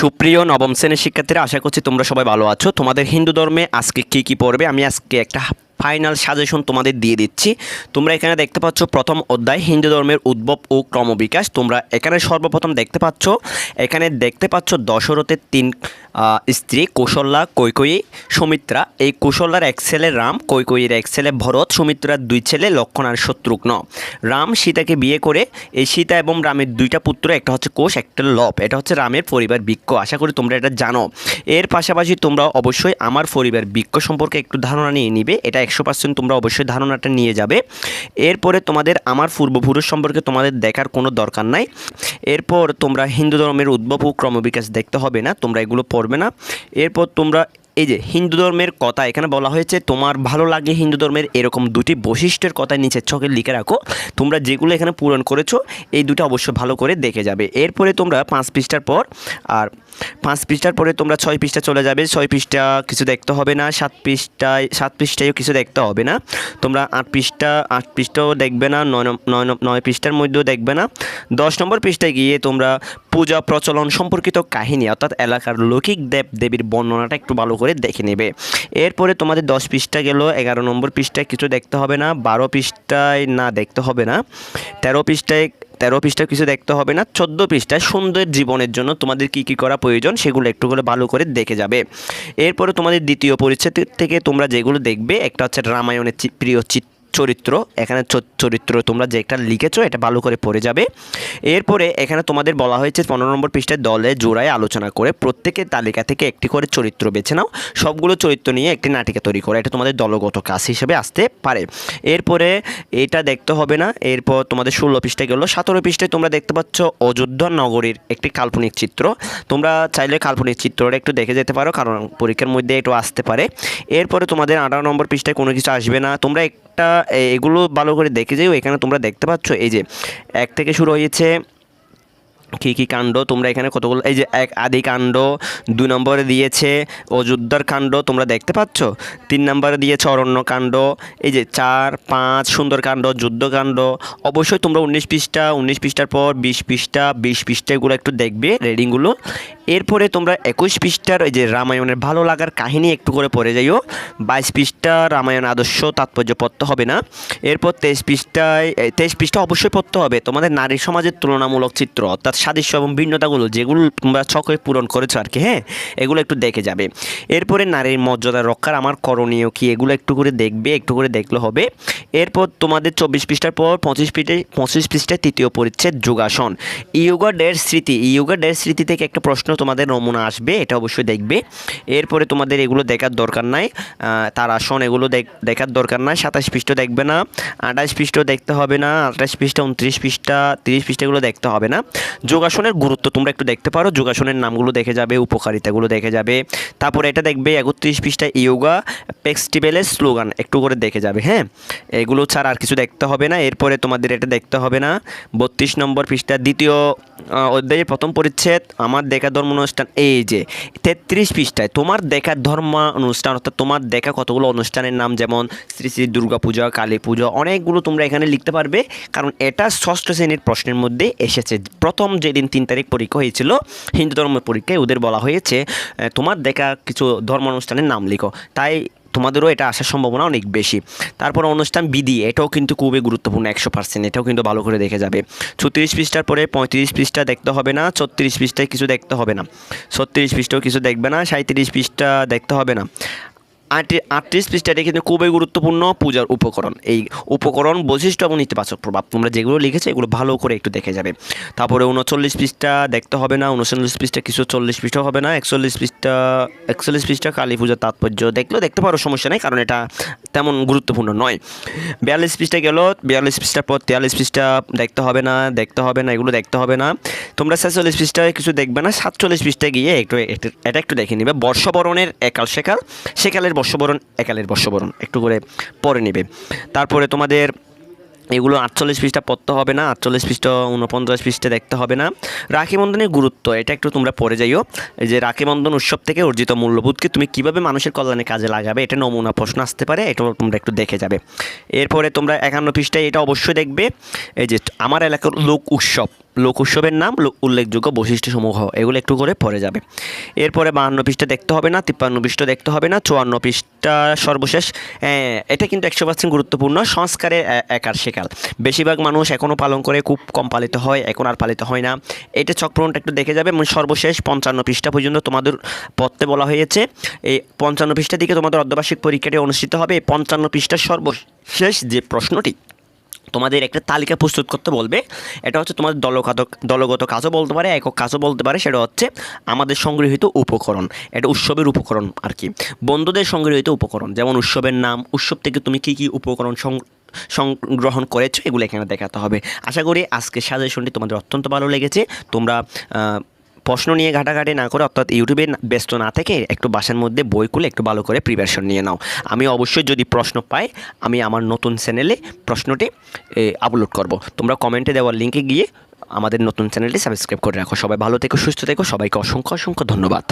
সুপ্রিয় নবম শ্রেণির শিক্ষার্থীরা, আশা করছি তোমরা সবাই ভালো আছো। তোমাদের হিন্দু ধর্মে আজকে কী কী পড়বে? আমি আজকে একটা ফাইনাল সাজেশন তোমাদের দিয়ে দিচ্ছি। তোমরা এখানে দেখতে পাচ্ছ প্রথম অধ্যায়, হিন্দু ধর্মের উদ্ভব ও ক্রমবিকাশ। তোমরা এখানে সর্বপ্রথম দেখতে পাচ্ছ, এখানে দেখতে পাচ্ছ দশরথের তিন স্ত্রী কৌশল্যা কৈকয়ী, সুমিত্রা। এই কৌশল্যার এক ছেলে রাম, কৈকয়ীর এক ছেলে ভরত, সুমিত্রার দুই ছেলে লক্ষণ আর শত্রুঘ্ন। রাম সীতাকে বিয়ে করে এই সীতা এবং রামের দুইটা পুত্র, একটা হচ্ছে কোষ, একটা লব। এটা হচ্ছে রামের পরিবার বৃক্ষ। আশা করি তোমরা এটা জানো। এর পাশাপাশি তোমরা অবশ্যই আমার পরিবার বৃক্ষ সম্পর্কে একটু ধারণা নিয়ে নিবে। এটা একশো পার্সেন্ট তোমরা অবশ্যই ধারণাটা নিয়ে যাবে। এরপরে তোমাদের আমার পূর্বপুরুষ সম্পর্কে তোমাদের দেখার কোনো দরকার নাই। এরপর তোমরা হিন্দু ধর্মের উদ্ভব ও ক্রমবিকাশ দেখতে হবে না। তোমরা এগুলো পড়বে না। এরপর তোমরা এই যে হিন্দু ধর্মের কথা এখানে বলা হয়েছে, তোমার ভালো লাগে হিন্দু ধর্মের এরকম দুটি বৈশিষ্ট্যের কথা নিচের ছকে লিখে রাখো। তোমরা যেগুলো এখানে পূরণ করেছ, এই দুটো অবশ্যই ভালো করে দেখে যাবে। এরপরে তোমরা পাঁচ পৃষ্ঠার পর, আর পাঁচ পৃষ্ঠার পরে তোমরা ছয় পৃষ্ঠা চলে যাবে। ছয় পৃষ্ঠা কিছু দেখতে হবে না, সাত পৃষ্ঠায়, সাত পৃষ্ঠায়ও কিছু দেখতে হবে না। তোমরা আট পৃষ্ঠা, আট পৃষ্ঠাও দেখবে না, নয় নয় পৃষ্ঠার মধ্যেও দেখবে না। দশ নম্বর পৃষ্ঠায় গিয়ে তোমরা পূজা প্রচলন সম্পর্কিত কাহিনী, অর্থাৎ এলাকার লৌকিক দেব দেবীর বর্ণনাটা একটু ভালো করে দেখে নেবে। এরপরে তোমাদের দশ পৃষ্ঠা গেল, এগারো নম্বর পৃষ্ঠায় কিছু দেখতে হবে না, বারো পৃষ্ঠায় না দেখতে হবে না, তেরো পৃষ্ঠায় তেরো পৃষ্ঠায় কিছু দেখতে হবে না, চোদ্দ পৃষ্ঠায় সুন্দর জীবনের জন্য তোমাদের কি কি করা প্রয়োজন সেগুলো একটু করে ভালো করে দেখে যাবে। এরপরে তোমাদের দ্বিতীয় পরিচ্ছেদ থেকে তোমরা যেগুলো দেখবে, একটা হচ্ছে রামায়ণের প্রিয় চিত্র চরিত্র, এখানে চরিত্র তোমরা যেটা লিখেছো, এটা ভালো করে পড়ে যাবে। এরপরে এখানে তোমাদের বলা হয়েছে পনেরো নম্বর পৃষ্ঠায় দলে জোড়ায় আলোচনা করে প্রত্যেকের তালিকা থেকে একটি করে চরিত্র বেছে নাও। সবগুলো চরিত্র নিয়ে একটি নাটিকা তৈরি করো। এটা তোমাদের দলগত কাজ হিসেবে আসতে পারে। এরপরে এটা দেখতে হবে না। এরপর তোমাদের ষোলো পৃষ্ঠায় গেলো। সতেরো পৃষ্ঠায় তোমরা দেখতে পাচ্ছ অযোধ্যা নগরীর একটি কাল্পনিক চিত্র। তোমরা চাইলে কাল্পনিক চিত্রটা একটু দেখে যেতে পারো, কারণ পরীক্ষার মধ্যে একটু আসতে পারে। এরপরে তোমাদের আঠারো নম্বর পৃষ্ঠায় কোনো কিছু আসবে না। তোমরা একটা এগুলো ভালো করে দেখে যাও। এখানে তোমরা দেখতে পাচ্ছ, এই যে এক থেকে শুরু হয়েছে কী কী কাণ্ড, তোমরা এখানে কতগুলো, এই যে এক আদি কাণ্ড, দুই নম্বরে দিয়েছে অযোধ্যার কাণ্ড, তোমরা দেখতে পাচ্ছ? তিন নম্বরে দিয়েছে অরণ্য কাণ্ড, এই যে চার, পাঁচ সুন্দরকাণ্ড যুদ্ধকাণ্ড অবশ্যই তোমরা উনিশ পৃষ্ঠা, উনিশ পৃষ্ঠার পর বিশ পৃষ্ঠা বিশ পৃষ্ঠা এগুলো একটু দেখবে রেডিংগুলো এরপরে তোমরা একুশ পৃষ্ঠার ওই যে রামায়ণের ভালো লাগার কাহিনী একটু করে পড়ে যাইও। বাইশ পৃষ্ঠা রামায়ণ আদর্শ তাৎপর্য পড়তে হবে না। এরপর তেইশ পৃষ্ঠায় তেইশ পৃষ্ঠা অবশ্যই পড়তে হবে। তোমাদের নারী সমাজের তুলনামূলক চিত্র অর্থাৎ সাদৃশ্য এবং ভিন্নতাগুলো যেগুলো তোমরা ছকে পূরণ করেছ আর কি হ্যাঁ? এগুলো একটু দেখে যাবে। এরপরে নারীর মর্যাদা রক্ষার আমার করণীয় কি, এগুলো একটু করে দেখবে, একটু করে দেখলে হবে। এরপর তোমাদের চব্বিশ পৃষ্ঠার পর পঁচিশ পৃষ্ঠায় পঁচিশ পৃষ্ঠায় তৃতীয় পরিচ্ছেদ যোগাসন। ইয়োগা ডের স্মৃতি, ইয়োগা ডের স্মৃতি থেকে একটা প্রশ্ন তোমাদের নমুনা আসবে, এটা অবশ্যই দেখবে। এরপরে তোমাদের এগুলো দেখার দরকার নাই তার আসন এগুলো দেখ- দেখার দরকার নাই, সাতাশ পৃষ্ঠা দেখবে না, আঠাশ পৃষ্ঠা দেখতে হবে না, আঠাশ পৃষ্ঠা, উনত্রিশ পৃষ্ঠা, তিরিশ পৃষ্ঠা এগুলো দেখতে হবে না। যোগাসনের গুরুত্ব তোমরা একটু দেখতে পারো, যোগাসনের নামগুলো দেখে যাবে, উপকারিতাগুলো দেখে যাবে। তারপরে এটা দেখবে, একত্রিশ পৃষ্ঠা ইয়োগা ফেস্টিভ্যালের স্লোগান, একটু করে দেখে যাবে হ্যাঁ? এগুলো ছাড়া আর কিছু দেখতে হবে না, এরপরে তোমাদের এটা দেখতে হবে না। বত্রিশ নম্বর পৃষ্ঠা, দ্বিতীয় অধ্যায়ের প্রথম পরিচ্ছেদ, আমার দেখা ধর্ম অনুষ্ঠান এই যে তেত্রিশ পৃষ্ঠায় তোমার দেখা ধর্ম অনুষ্ঠান অর্থাৎ তোমার দেখা কতগুলো অনুষ্ঠানের নাম যেমন শ্রী শ্রী দুর্গা পূজা, কালী পুজো, অনেকগুলো তোমরা এখানে লিখতে পারবে। কারণ এটা ষষ্ঠ শ্রেণির প্রশ্নের মধ্যে এসেছে। প্রথম যেদিন তিন তারিখ পরীক্ষা হয়েছিল, হিন্দু ধর্মের পরীক্ষায় ওদের বলা হয়েছে তোমার দেখা কিছু ধর্ম অনুষ্ঠানের নাম লিখো। তাই তোমাদেরও এটা আসার সম্ভাবনা অনেক বেশি। তারপর অনুষ্ঠান বিধি এটাও কিন্তু খুবই গুরুত্বপূর্ণ, একশো পার্সেন্ট এটাও কিন্তু ভালো করে দেখে যাবে। ছত্রিশ পৃষ্ঠার পরে পঁয়ত্রিশ পৃষ্ঠা দেখতে হবে না, ছত্রিশ পৃষ্ঠায় কিছু দেখতে হবে না। ছত্রিশ পৃষ্ঠাও কিছু দেখবে না সাঁত্রিশ পৃষ্ঠা দেখতে হবে না। আটত্রিশ পৃষ্ঠাটি কিন্তু খুবই গুরুত্বপূর্ণ পূজার উপকরণ। এই উপকরণ বৈশিষ্ট্য এবং ইতিবাচক প্রভাব। তোমরা যেগুলো লিখেছে, এগুলো ভালো করে একটু দেখে যাবে। তারপরে উনচল্লিশ পৃষ্ঠা দেখতে হবে না উনচল্লিশ পৃষ্ঠা কিছু চল্লিশ পৃষ্ঠা হবে না, একচল্লিশ পৃষ্ঠা একচল্লিশ পৃষ্ঠা কালী পূজার তাৎপর্য। দেখলেও দেখতে পারো সমস্যা নেই, কারণ এটা তেমন গুরুত্বপূর্ণ নয়। বিয়াল্লিশ পৃষ্ঠা গেল, বিয়াল্লিশ পৃষ্ঠার পর তেয়াল্লিশ পৃষ্ঠা দেখতে হবে না, দেখতে হবে না, এগুলো দেখতে হবে না। তোমরা ছেচল্লিশ পৃষ্ঠায় কিছু দেখবে না, সাতচল্লিশ পৃষ্ঠায় গিয়ে একটু, একটু- এটা একটু দেখে নিবে। বর্ষবরণের একাল সেকাল, সেকালের বর্ষবরণ, একালের বর্ষবরণ, একটু করে পরে নেবে। তারপরে তোমাদের এগুলো আটচল্লিশ পৃষ্ঠা পড়তে হবে না, আটচল্লিশ পৃষ্ঠা উনপঞ্চাশ পৃষ্ঠা দেখতে হবে না। রাখি বন্ধনের গুরুত্ব, এটা একটু তোমরা পড়ে যাইও। যে রাখি বন্ধন উৎসব থেকে অর্জিত মূল্যবোধকে তুমি কীভাবে মানুষের কল্যাণে কাজে লাগাবে, এটা নমুনা প্রশ্ন আসতে পারে, এটা তোমরা একটু দেখে যাবে। এরপরে তোমরা একান্ন পৃষ্ঠায় এটা অবশ্যই দেখবে, এই যে আমার এলাকার লোক উৎসব। লোক উৎসবের নাম উল্লেখযোগ্য বৈশিষ্ট্যসমূহ এগুলো একটু করে পড়ে যাবে। এরপরে বাহান্ন পৃষ্ঠা দেখতে হবে না, তিপ্পান্ন পৃষ্ঠা দেখতে হবে না, চুয়ান্ন পৃষ্ঠা সর্বশেষ। এটা কিন্তু একশো পার্সেন্ট গুরুত্বপূর্ণ সংস্কারের একার শেখাল বেশিরভাগ মানুষ এখনও পালন করে খুব কম পালিত হয়, এখন আর পালিত হয় না। এটা চক্রণটা একটু দেখে যাবে সর্বশেষ পঞ্চান্ন পৃষ্ঠা পর্যন্ত তোমাদের পড়তে বলা হয়েছে। এই পঞ্চান্ন পৃষ্ঠা দিকে তোমাদের অর্ধবার্ষিক পরীক্ষাটি অনুষ্ঠিত হবে। এই পঞ্চান্ন পৃষ্ঠার সর্বশেষ যে প্রশ্নটি তোমাদের একটা তালিকা প্রস্তুত করতে বলবে। এটা হচ্ছে তোমাদের দলগত দলগত কাজও বলতে পারে, একক কাজও বলতে পারে, সেটা হচ্ছে আমাদের সংগৃহীত উপকরণ। এটা উৎসবের উপকরণ আর কি। বন্ধুদের সংগৃহীত উপকরণ, যেমন উৎসবের নাম, উৎসব থেকে তুমি কী কী উপকরণ সংগ্রহণ করেছ, এগুলো এখানে দেখাতে হবে। আশা করি আজকের সাজেশনটি তোমাদের অত্যন্ত ভালো লেগেছে। তোমরা প্রশ্ন নিয়ে ঘাটাঘাটি না করে অর্থাৎ ইউটিউবে ব্যস্ত না থেকে একটু বাসার মধ্যে বই খুলে একটু ভালো করে প্রিপারেশন নিয়ে নাও। আমি অবশ্যই যদি প্রশ্ন পাই, আমি আমার নতুন চ্যানেলে প্রশ্নটি আপলোড করব। তোমরা কমেন্টে দেওয়ার লিঙ্কে গিয়ে আমাদের নতুন চ্যানেলটি সাবস্ক্রাইব করে রাখো। সবাই ভালো থেকো, সুস্থ থেকো। সবাইকে অসংখ্য অসংখ্য ধন্যবাদ।